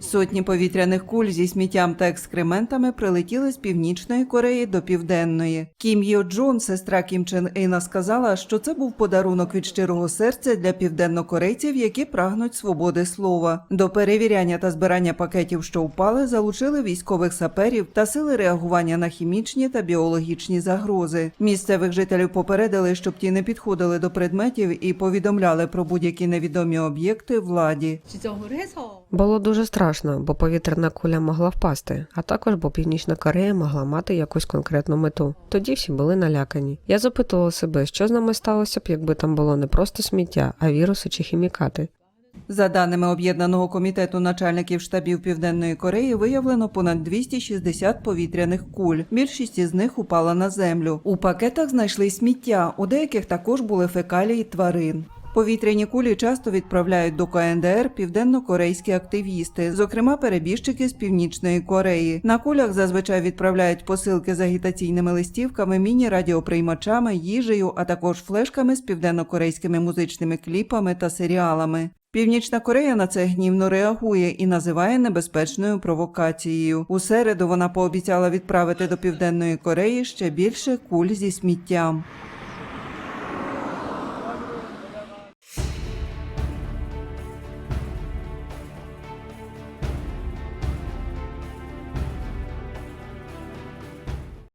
Сотні повітряних куль зі сміттям та екскрементами прилетіли з північної Кореї до південної. Кім Йо Джон, сестра Кім Чен Іна, сказала, що це був подарунок від щирого серця для південнокорейців, які прагнуть свободи слова. До перевіряння та збирання пакетів, що впали, залучили військових саперів та сили реагування на хімічні та біологічні загрози. Місцевих жителів попередили, щоб ті не підходили до предметів і повідомляли про будь-які невідомі об'єкти владі. Було дуже дуже страшно, бо повітряна куля могла впасти, а також бо Північна Корея могла мати якусь конкретну мету. Тоді всі були налякані. Я запитувала себе, що з нами сталося б, якби там було не просто сміття, а віруси чи хімікати. За даними об'єднаного комітету начальників штабів Південної Кореї, виявлено понад 260 повітряних куль. Більшість із них упала на землю. У пакетах знайшли сміття. У деяких також були фекалії тварин. Повітряні кулі часто відправляють до КНДР південно-корейські активісти, зокрема перебіжчики з північної Кореї. На кулях зазвичай відправляють посилки з агітаційними листівками, міні-радіоприймачами, їжею, а також флешками з південно-корейськими музичними кліпами та серіалами. Північна Корея на це гнівно реагує і називає небезпечною провокацією. У середу вона пообіцяла відправити до Південної Кореї ще більше куль зі сміттям.